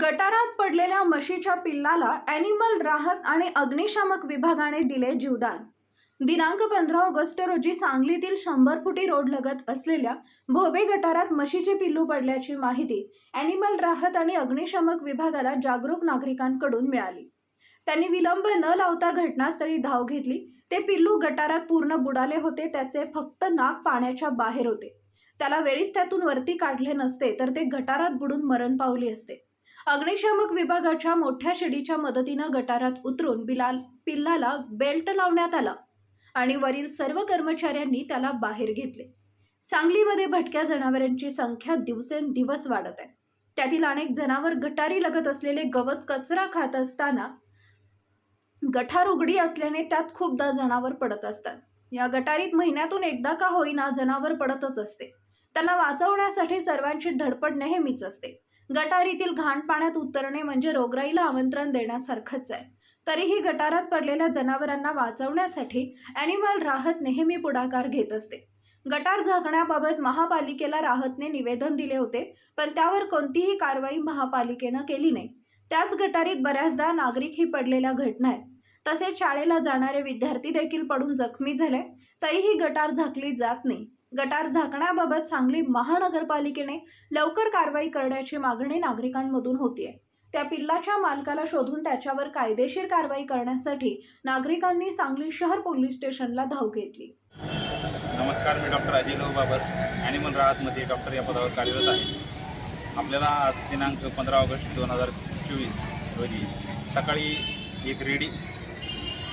गटारात पडलेल्या म्हशीच्या पिल्लाला ॲनिमल राहत आणि अग्निशामक विभागाने दिले जीवदान. दिनांक पंधरा ऑगस्ट रोजी सांगलीतील शंभर फुटी रोड लगत असलेल्या भोबे गटारात म्हशीचे पिल्लू पडल्याची माहिती ॲनिमल राहत आणि अग्निशामक विभागाला जागरूक नागरिकांकडून मिळाली. त्यांनी विलंब न लावता घटनास्थळी धाव घेतली. ते पिल्लू गटारात पूर्ण बुडाले होते त्याचे फक्त नाक पाण्याच्या बाहेर होते. त्याला वेळीच त्यातून वरती काढले नसते तर ते गटारात बुडून मरण पावली असते. अग्निशामक विभागाच्या मोठ्या शिडीच्या मदतीनं गटारात उतरून बिलाल पिल्लाला बेल्ट लावण्यात आला आणि वरील सर्व कर्मचाऱ्यांनी त्याला बाहेर घेतले. सांगलीमध्ये भटक्या जनावरांची संख्या दिवसेंदिवस वाढत आहे. त्यातील अनेक जनावर गटारी लगत असलेले गवत कचरा खात असताना गटार उघडी असल्याने त्यात खूपदा जनावर पडत असतात. या गटारीत महिन्यातून एकदा का होईना जनावर पडतच असते. त्यांना वाचवण्यासाठी सर्वांची धडपड नेहमीच असते. गटारीतील घाण पाण्यात उतरणे म्हणजे रोगराईला आमंत्रण देण्यासारखंच आहे. तरीही गटारात पडलेल्या जनावरांना वाचवण्यासाठी ॲनिमल राहत नेहमी पुढाकार घेत असते. गटार झाकण्याबाबत महापालिकेला राहतने निवेदन दिले होते पण त्यावर कोणतीही कारवाई महापालिकेनं केली नाही. त्याच गटारीत बऱ्याचदा नागरिकही पडलेल्या घटना आहेत. तसेच शाळेला जाणारे विद्यार्थी देखील पडून जखमी झाले तरीही गटार झाकली जात नाही. गटार झाकण्याबाबत सांगली महानगरपालिकेने लवकर कारवाई करण्याची मागणी नागरिकांमधून होतीये. त्या पिल्लाच्या मालकाला शोधून त्याच्यावर कायदेशीर कारवाई करण्यासाठी नागरिकांनी सांगली शहर पोलीस स्टेशनला धाव घेतली. नमस्कार मी डॉक्टर अजय भाऊ बाबर ॲनिमल राहतमध्ये डॉक्टर या पदावर कार्यरत आहे. आपल्याला आज दिनांक पंधरा ऑगस्ट दोन हजार चोवीस रोजी सकाळी एक रेडी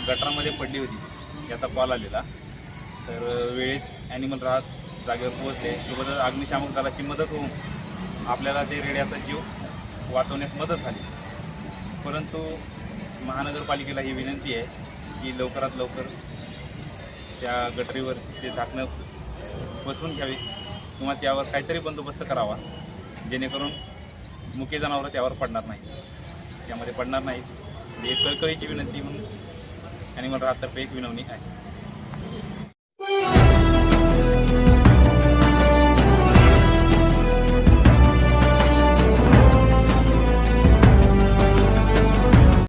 गटारामध्ये पडली होती याचा कॉल आलेला. तर वेळेत ॲनिमल राहत जागेवर पोहोचले. सोबतच अग्निशामक दलाची मदत होऊन आपल्याला ते रेड्याचा जीव वाचवण्यास मदत झाली. परंतु महानगरपालिकेला ही विनंती आहे की लवकरात लवकर त्या गटरीवर ते झाकणं बसवून घ्यावे. किंवा त्यावर काहीतरी बंदोबस्त करावा जेणेकरून मुके जनावरं त्यावर पडणार नाही त्यामध्ये पडणार नाहीत. ही एक कळकळीची विनंती म्हणून ॲनिमल राहतर्फे एक विनवणी आहे.